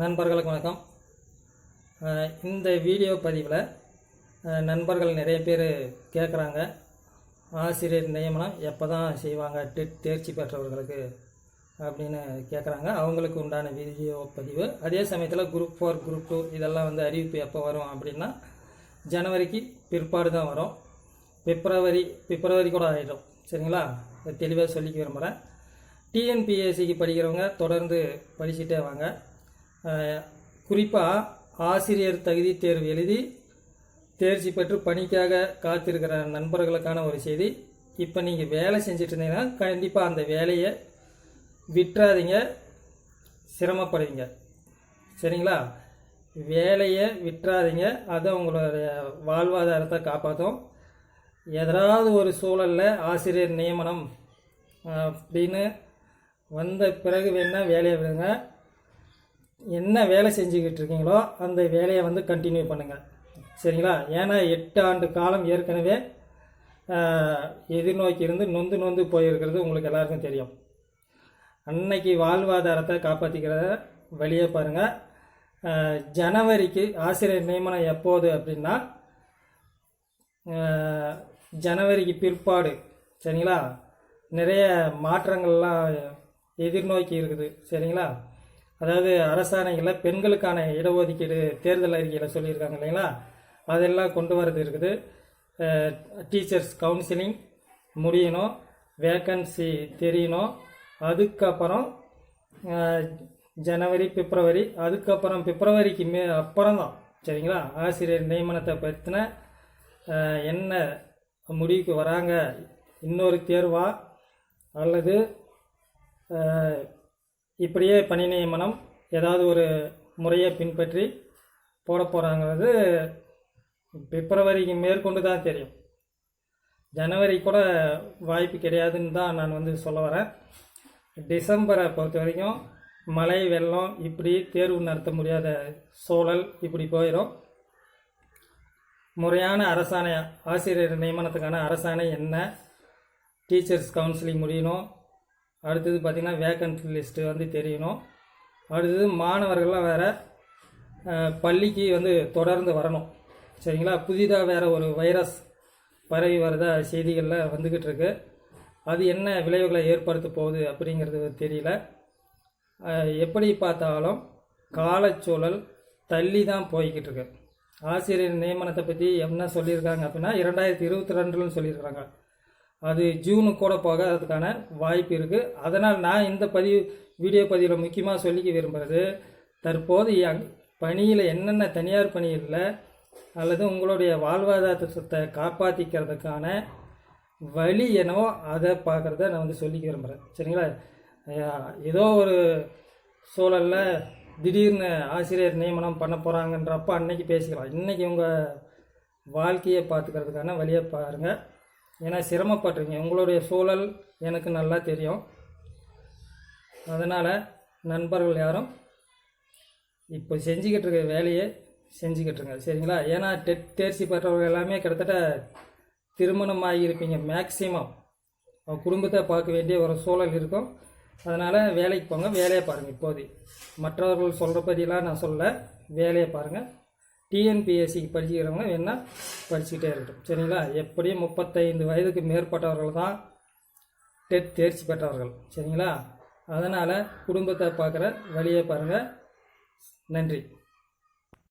நண்பர்களுக்கு வணக்கம். இந்த வீடியோ பதிவில் நண்பர்கள் நிறைய பேர் கேட்குறாங்க ஆசிரியர் நியமனம் எப்போ தான் செய்வாங்க டெட் தேர்ச்சி பெற்றவர்களுக்கு அப்படின்னு கேட்குறாங்க அவங்களுக்கு உண்டான வீடியோ பதிவு. அதே சமயத்தில் குரூப் ஃபோர் குரூப் டூ இதெல்லாம் வந்து அறிவிப்பு எப்போ வரும் அப்படின்னா ஜனவரிக்கு பிற்பாடு தான் வரும். பிப்ரவரி பிப்ரவரி கூட ஆகிடும் சரிங்களா? தெளிவாக சொல்லிக்க விரும்புகிறேன் டிஎன்பிஎஸ்சிக்கு படிக்கிறவங்க தொடர்ந்து படிச்சுட்டே வாங்க. குறிப்பாக ஆசிரியர் தகுதி தேர்வு எழுதி தேர்ச்சி பெற்று பணிக்காக காத்திருக்கிற நண்பர்களுக்கான ஒரு செய்தி. இப்போ நீங்கள் வேலை செஞ்சுட்டு இருந்தீங்கன்னா கண்டிப்பாக அந்த வேலையை விட்டுறாதீங்க. சிரமப்படுவீங்க. சரிங்களா? வேலையை விட்டுறாதீங்க. அது உங்களுடைய வாழ்வாதாரத்தை காப்பாற்றும் எதாவது ஒரு சூழலில் ஆசிரியர் நியமனம் அப்படின்னு வந்த பிறகு வேணால் வேலையை விடுங்க. என்ன வேலை செஞ்சுக்கிட்டு இருக்கீங்களோ அந்த வேலையை வந்து கண்டினியூ பண்ணுங்கள் சரிங்களா? ஏன்னா எட்டு ஆண்டு காலம் ஏற்கனவே எதிர்நோக்கி இருந்து நொந்து நொந்து போயிருக்கிறது உங்களுக்கு எல்லாருக்கும் தெரியும். அன்னைக்கு வாழ்வாதாரத்தை காப்பாற்றிக்கிறத வழியை பாருங்கள் ஜனவரிக்கு ஆசிரியர் நியமனம் எப்போது அப்படின்னா ஜனவரிக்கு பிற்பாடு சரிங்களா? நிறைய மாற்றங்கள்லாம் எதிர்நோக்கி இருக்குது சரிங்களா? அதாவது அரசாணைகளில் பெண்களுக்கான இடஒதுக்கீடு தேர்தல் அறிக்கையில் சொல்லியிருக்காங்க இல்லைங்களா? அதெல்லாம் கொண்டு வரது இருக்குது. டீச்சர்ஸ் கவுன்சிலிங் முடியணும் வேக்கன்சி தெரியணும். அதுக்கப்புறம் ஜனவரி பிப்ரவரி அதுக்கப்புறம் பிப்ரவரிக்கு மே அப்புறம் தான் சரிங்களா? ஆசிரியர் நியமனத்தை பற்றின என்ன முடிவுக்கு வராங்க இன்னொரு தேர்வா? அல்லது இப்படியே பணி நியமனம் ஏதாவது ஒரு முறையை பின்பற்றி போட போகிறாங்கிறது பிப்ரவரிக்கு மேற்கொண்டு தான் தெரியும். ஜனவரி கூட வாய்ப்பு கிடையாதுன்னு தான் நான் வந்து சொல்ல வரேன். டிசம்பரை பொறுத்த வரைக்கும் மழை வெள்ளம் இப்படி தேர்வு நடத்த முடியாத சூழல் இப்படி போயிடும் முறையான அரசாணை ஆசிரியர் நியமனத்துக்கான அரசாணை என்ன? டீச்சர்ஸ் கவுன்சிலிங் முடியணும். அடுத்தது பார்த்திங்கன்னா வேக்கன்ட் லிஸ்ட்டு வந்து தெரியணும். அடுத்தது மாணவர்கள்லாம் வேறு பள்ளிக்கு வந்து தொடர்ந்து வரணும். சரிங்களா? புதிதாக வேறு ஒரு வைரஸ் பரவி வரதா? செய்திகளில் வந்துக்கிட்டு இருக்கு. அது என்ன விளைவுகளை ஏற்படுத்த போகுது அப்படிங்கிறது தெரியல. எப்படி பார்த்தாலும் காலச்சூழல் தள்ளி தான் போய்கிட்டு இருக்கு. ஆசிரியர் நியமனத்தை பற்றி என்ன சொல்லியிருக்காங்க அப்படின்னா இரண்டாயிரத்தி இருபத்தி ரெண்டுலன்னு சொல்லியிருக்காங்க. அது ஜூனு கூட போகாததுக்கான வாய்ப்பு இருக்குது அதனால் நான் இந்த பதிவு வீடியோ பதிவில் முக்கியமாக சொல்லிக்க விரும்புகிறது தற்போது என் பணியில் என்னென்ன தனியார் பணியில் அல்லது உங்களுடைய வாழ்வாதாரத்தை காப்பாற்றிக்கிறதுக்கான வழி என்னவோ அதை பார்க்குறத நான் வந்து சொல்லிக்க விரும்புகிறேன் சரிங்களா? ஏதோ ஒரு சூழலில் திடீர்னு ஆசிரியர் நியமனம் பண்ண போகிறாங்கன்றப்ப அன்னைக்கு பேசிக்கலாம். இன்றைக்கி உங்கள் வாழ்க்கையை பார்த்துக்கிறதுக்கான வழியை பாருங்கள் ஏன்னா சிரமப்படுறீங்க உங்களுடைய சூழல் எனக்கு நல்லா தெரியும். அதனால் நண்பர்கள் யாரும் இப்போ செஞ்சுக்கிட்டு இருக்க வேலையை செஞ்சுக்கிட்டுருங்க சரிங்களா? ஏன்னா டெட் தேர்ச்சி பெற்றவர்கள் எல்லாமே கிட்டத்தட்ட திருமணம் ஆகியிருப்பீங்க மேக்சிமம். குடும்பத்தை பார்க்க வேண்டிய ஒரு சூழல் இருக்கும். அதனால் வேலைக்கு போங்க வேலையை பாருங்கள் இப்போதைக்கு. மற்றவர்கள் சொல்கிற நான் சொல்ல வேலையை பாருங்கள் டிஎன்பிஎஸ்சிக்கு படிச்சுக்கிறவங்க வேணால் படிச்சுக்கிட்டே இருக்கட்டும். சரிங்களா? எப்படியும் முப்பத்தைந்து வயதுக்கு மேற்பட்டவர்கள் தான் டெட் தேர்ச்சி பெற்றவர்கள். சரிங்களா? அதனால் குடும்பத்தை பார்க்குற வழியை பாருங்கள் நன்றி.